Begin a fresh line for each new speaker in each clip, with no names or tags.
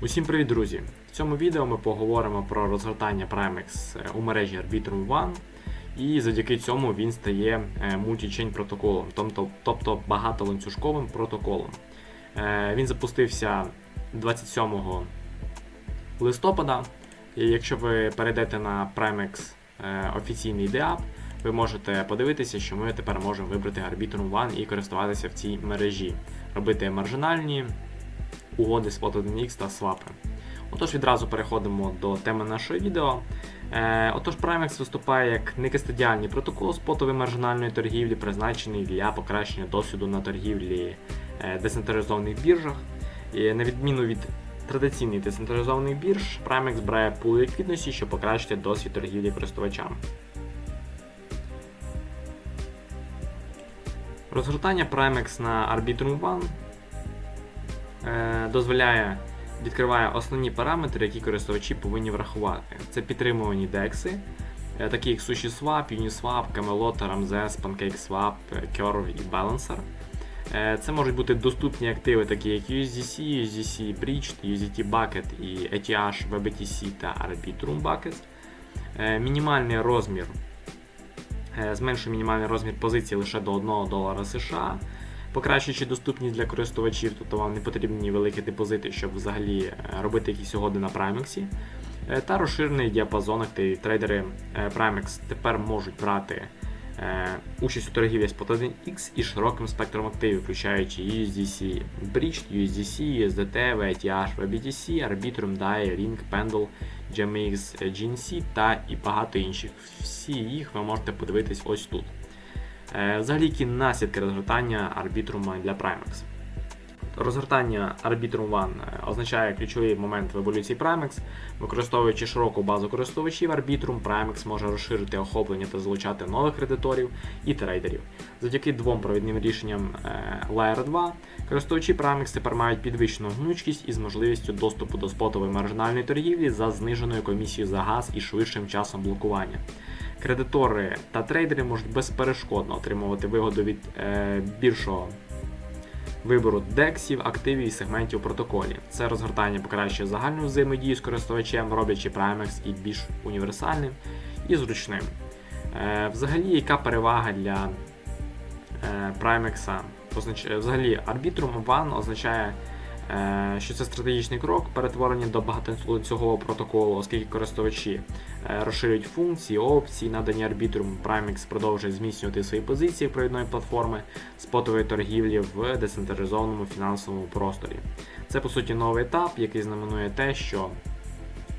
Усім привіт, друзі! В цьому відео ми поговоримо про розгортання Primex у мережі Arbitrum One, і завдяки цьому він стає е, мультічейн протоколом, тобто, багатоланцюжковим протоколом. Е, Він запустився 27 листопада. І якщо ви перейдете на Primex е, офіційний DApp, ви можете подивитися, що ми тепер можемо вибрати Arbitrum One і користуватися в цій мережі, робити маржинальні угоди Spot 1X та свапи. Отож, відразу переходимо до теми нашого відео. Е, отож, Primex виступає як некастодіальний протокол спотової маржинальної торгівлі, призначений для покращення досвіду на торгівлі е, децентралізованих біржах. І на відміну від традиційних децентралізованих бірж, Primex брає пул ліквідності, щоб покращити досвід торгівлі користувачам. Розгортання Primex на Arbitrum One дозволяє відкриває основні параметри, які користувачі повинні врахувати. Це підтримувані декси, е, такі як SushiSwap, Uniswap, Camelot, Ramses, PancakeSwap, Curve і Balancer. Е, Це можуть бути доступні активи, такі як USDC, USDC Bridged, USDT Bucket і ETH, VBTC та Arbitrum Bucket. Е, Мінімальний розмір е, зменшує мінімальний розмір позиції лише до 1 долара США, покращуючи доступність для користувачів, тобто вам не потрібні великі депозити, щоб взагалі е, робити якісь угоди на Primex. Е, Та розширений діапазон активів. Трейдери е, Primex тепер можуть брати участь у торгівлі з 1X і широким спектром активів, включаючи USDC Bridged, USDC, USDT, VETH, VBTC, Arbitrum, DAI, Ring, Pendle, GMX, GNC та і багато інших. Всі їх ви можете подивитись ось тут. Е, Взагалі, які наслідки розгортання Arbitrum для Primex. Розгортання Arbitrum One е, означає ключовий момент в еволюції Primex. Використовуючи широку базу користувачів Arbitrum, Primex може розширити охоплення та залучати нових кредиторів і трейдерів. Завдяки двом провідним рішенням е, Layer 2 користувачі Primex тепер мають підвищену гнучкість із можливістю доступу до спотової маржинальної торгівлі за зниженою комісією за газ і швидшим часом блокування. Кредитори та трейдери можуть безперешкодно отримувати вигоду від е, більшого вибору дексів, активів і сегментів у протоколі. Це розгортання покращує загальну взаємодію з користувачем, роблячи Primex і більш універсальним і зручним. Е, взагалі, яка перевага для е, Primex? Взагалі, Arbitrum One означає, що це стратегічний крок перетворення до багатоланцюгового протоколу, оскільки користувачі е, розширюють функції, опції, надані Arbitrum. Primex продовжує зміцнювати свої позиції провідної платформи спотової торгівлі в децентралізованому фінансовому просторі. Це по суті новий етап, який знаменує те, що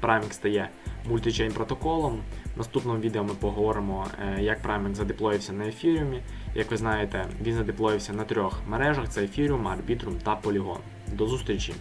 Primex стає мультичейн протоколом. В наступному відео ми поговоримо, е, як Primex задеплоївся на Ethereum. Як ви знаєте, він задеплоївся на трьох мережах: це Ethereum, Arbitrum та Polygon. До зустрічі!